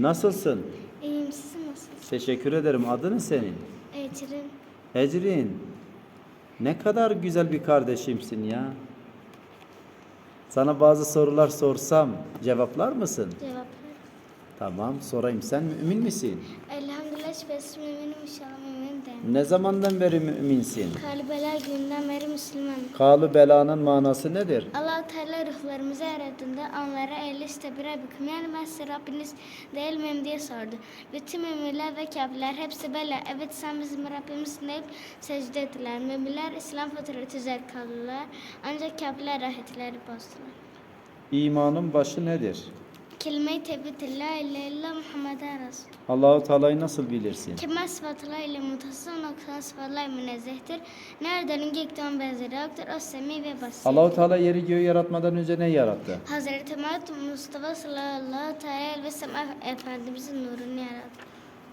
Nasılsın? İyiyim siz nasılsınız? Teşekkür ederim. Adın senin? Ecrin. Ecrin. Ne kadar güzel bir kardeşimsin ya. Sana bazı sorular sorsam cevaplar mısın? Cevaplar. Tamam sorayım. Sen mümin misin? Elhamdülillah şüphesiz müminim inşallah. Ne zamandan beri müminsin? Kalbeler günden beri Müslümanım. Kalu belanın manası nedir? allah Teala ruhlarımızı yarattığında onlara el işte bire bakım. Yani ben size Rabbiniz değil miyim diye sordu. Bütün müminler ve kafirler hepsi böyle evet sen bizim Rabbimizsin deyip secde ettiler. Müminler İslam fıtratı üzere kaldılar. Ancak kafirler rahatları bozdular. İmanın başı nedir? Kelime-i tevhid la ilahe illallah Muhammeden Resul. Allahu Teala'yı nasıl bilirsin? Kemal sıfatlarıyla mutasıl noksan sıfatlar münezzehtir. Nereden gökten benzeri yoktur. O semi ve basir. Allahu Teala yeri göğü yaratmadan önce ne yarattı? Hazreti Muhammed Mustafa sallallahu aleyhi ve sellem Efendimizin nurunu yarattı.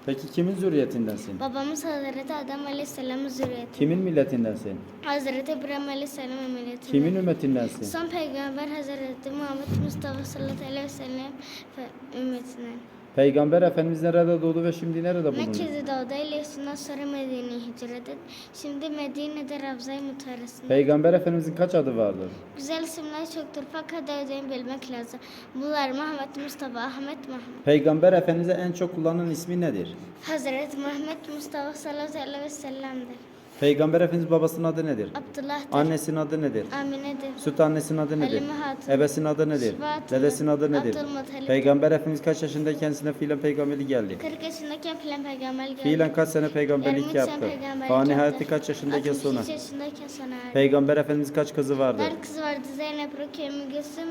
Peki kimin zürriyetindensin? Babamız Hazreti Adem aleyhisselamın zürriyeti. Kimin milletindensin? Hazreti İbrahim aleyhisselamın milleti. Kimin ümmetindensin? Son peygamber Hazreti Muhammed Mustafa sallallahu aleyhi ve sellem ümmetinden. Peygamber Efendimiz nerede doğdu ve şimdi nerede bulunuyor? Mekke'de doğdu. İlyasından sonra Medine'ye hicret etti. Şimdi Medine'de Ravza-i Mutarası'nda. Peygamber Efendimizin kaç adı vardır? Güzel isimler çoktur fakat ödeyini bilmek lazım. Bunlar Muhammed Mustafa, Ahmet Muhammed. Peygamber Efendimiz'e en çok kullanılan ismi nedir? Hazreti Muhammed Mustafa sallallahu aleyhi ve sellem'dir. Peygamber Efendimiz babasının adı nedir? Abdullah'dır. Annesinin adı nedir? Amine'dir. Süt annesinin adı nedir? Halime Hatun. Ebesinin adı nedir? Şifatun. Dedesinin adı nedir? Abdülmuttalip. Peygamber Efendimiz kaç yaşında kendisine fiilen peygamberlik geldi? 40 yaşındayken filan peygamber geldi. Fiilen kaç sene 23 peygamberlik sene yaptı? peygamberlik Fani yaptı. hayatı kaç yaşındayken 63 sonra? yaşındayken sona erdi. Peygamber Efendimiz kaç kızı vardı? Dört kızı vardı Zeynep, Rukiye, Mügüsüm,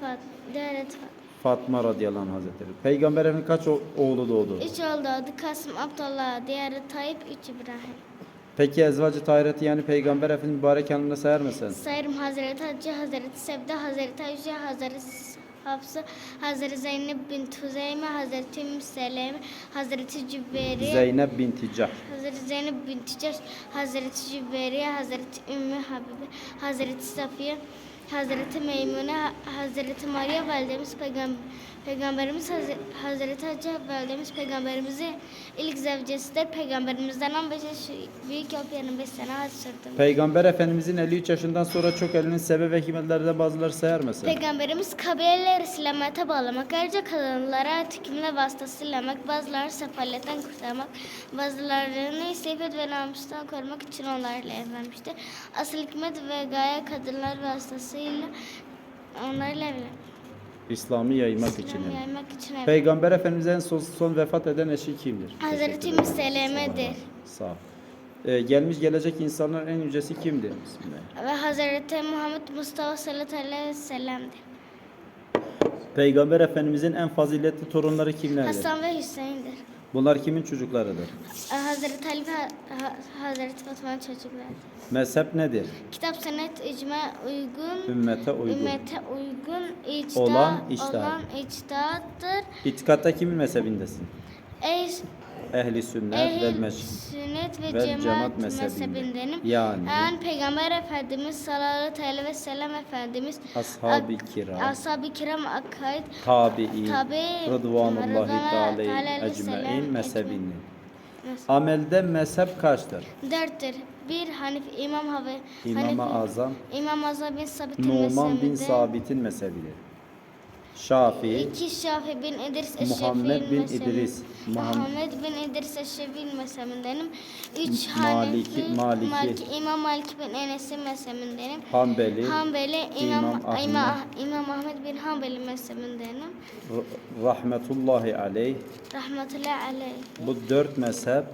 Fat, Diğer Fatma. Fatma radıyallahu anh hazretleri. Peygamber Efendimiz kaç o- oğlu doğdu? Üç oldu adı Kasım, Abdullah, diğeri Tayyip, üç İbrahim. Peki ezvacı tahireti yani Peygamber Efendimiz mübarek yanında sayar mısın? Sayırım Hazreti Hatice, Hazreti Sevda, Hazreti Ayşe, Hazreti Hafsa, Hazreti Zeynep bint Huzeyme, Hazreti Ümmü Seleme, Hazreti Cübeyriye, Zeynep binti Cahş. Hazreti Zeynep bint Caş, Hazreti Cübeyriye, Hazreti Ümmü Habibe, Hazreti Safiye, Hazreti Meymune, Hazreti Maria validemiz peygamber Peygamberimiz Hazreti, Hazreti Hacı validemiz peygamberimizi ilk zevcesidir. Peygamberimizden 15 yaş büyük olup 25 sene hac sürdü. Peygamber Efendimizin 53 yaşından sonra çok elinin sebep ve hikmetlerden bazıları sayar mısın? Peygamberimiz kabileleri İslamiyet'e bağlamak, ayrıca kadınlara tükümle vasıtasıyla bazıları sefaletten kurtarmak, bazılarını iffet ve namustan korumak için onlarla evlenmiştir. Asıl hikmet ve gaye kadınlar vasıtasıyla onlarla evlenmiştir. İslam'ı yaymak için. İslam'ı yani. yaymak için evlenmiştir. Peygamber Efendimiz'in en son, son vefat eden eşi kimdir? Hazreti Teşekkür ederim. Müseleme'dir. Sağ ol. Ee, gelmiş gelecek insanların en yücesi kimdir? Bismillah. Ve Hazreti Muhammed Mustafa sallallahu aleyhi ve sellem'dir. Peygamber Efendimizin en faziletli torunları kimlerdir? Hasan ve Hüseyin'dir. Bunlar kimin çocuklarıdır? Hazreti Ali ve Ha- Ha- Hazreti Fatma'nın çocuklarıdır. Mezhep nedir? Kitap senet icma uygun, Ümmete uygun. ümmete uygun içtihat, Olan içtihat. olan içtihattır. İtikatta kimin mezhebindesin? Ey Ehli sünnet vel ehl meşhur. sünnet ve, Vel cemaat, cemaat mezhebindenim. Yani Yani Peygamber Efendimiz sallallahu aleyhi ve sellem Efendimiz ashab-ı kiram, ashab-ı kiram akaid tabi'in, tabi rıdvanullahi teala teala ecmain selam mezhebini. mezhebi. Amelde mezhep kaçtır? Dörttür. Bir Hanif İmam Havi İmam-ı Hanifi- Azam İmam Azam bin Sabit'in Numan bin. Sabit'in mezhebidir. Şafii, İki Şafi bin İdris Eşşefi'nin Muhammed bin. İdris, Muhammed- Muhammed bin İdris Eşşefi'nin mezhebindenim. Üç Maliki- Hanefi, Maliki. İmam Malik bin Enes'in mezhebindenim. Hanbeli, Hanbeli, İmam İmam, Ahmed. İmam, İmam Ahmed bin Hanbeli mezhebindenim. r- rahmetullahi aleyh. Rahmetullahi aleyh. Bu dört mezhep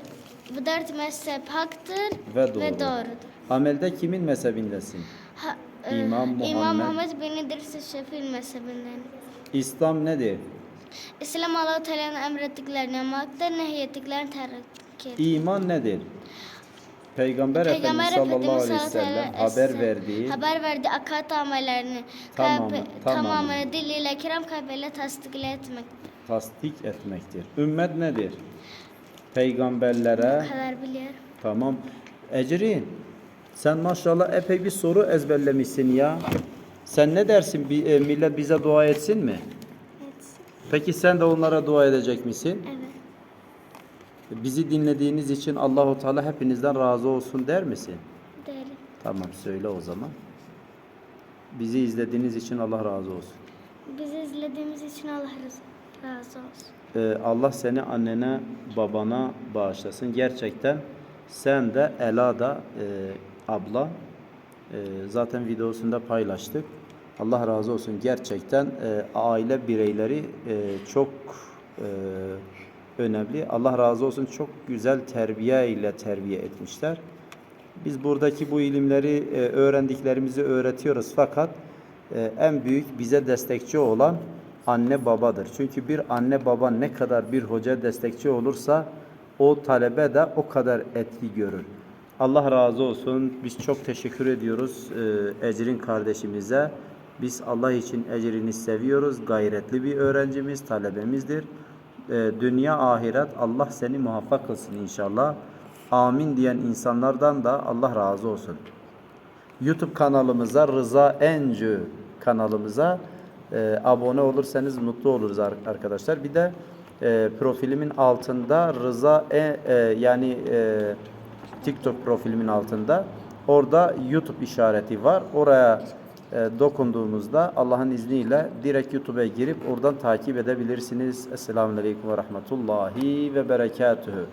Bu dört mezhep haktır ve doğru. doğrudur. Amelde kimin mezhebindesin? Ha, e, İmam İmam Muhammed. Muhammed bin İdris Eşşefi'nin mezhebindenim. İslam nedir? İslam Allah Teala'nın emrettiklerini yapmaktır, nehyettiklerini terk etmektir. İman nedir? Peygamber, Peygamber Efendimiz sallallahu aleyhi ve sellem haber verdiği haber verdiği akat amellerini Tamamı, kalp- tamamı. tamamını diliyle kiram kalbiyle tasdikle etmek. tasdik etmektir. Ümmet nedir? Peygamberlere Bu kadar biliyorum. tamam. Ecrin sen maşallah epey bir soru ezberlemişsin ya. Sen ne dersin? Bir, e, millet bize dua etsin mi? Evet. Peki sen de onlara dua edecek misin? Evet. Bizi dinlediğiniz için Allahu Teala hepinizden razı olsun der misin? Derim. Tamam söyle o zaman. Bizi izlediğiniz için Allah razı olsun. Bizi izlediğimiz için Allah razı- olsun. Ee, Allah seni annene babana bağışlasın. Gerçekten sen de Ela da e, abla zaten videosunda paylaştık. Allah razı olsun. Gerçekten e, aile bireyleri e, çok e, önemli. Allah razı olsun. Çok güzel terbiye ile terbiye etmişler. Biz buradaki bu ilimleri öğrendiklerimizi öğretiyoruz fakat en büyük bize destekçi olan anne babadır. Çünkü bir anne baba ne kadar bir hoca destekçi olursa o talebe de o kadar etki görür. Allah razı olsun. Biz çok teşekkür ediyoruz e, Ecrin kardeşimize. Biz Allah için ecrini seviyoruz. Gayretli bir öğrencimiz, talebemizdir. E, dünya ahiret Allah seni muvaffak kılsın inşallah. Amin diyen insanlardan da Allah razı olsun. YouTube kanalımıza Rıza Encü kanalımıza e, abone olursanız mutlu oluruz ar- arkadaşlar. Bir de e, profilimin altında Rıza e, e, yani e, TikTok profilimin altında orada YouTube işareti var. Oraya e, dokunduğumuzda Allah'ın izniyle direkt YouTube'a girip oradan takip edebilirsiniz. Esselamu Aleyküm ve Rahmetullahi ve Berekatühü.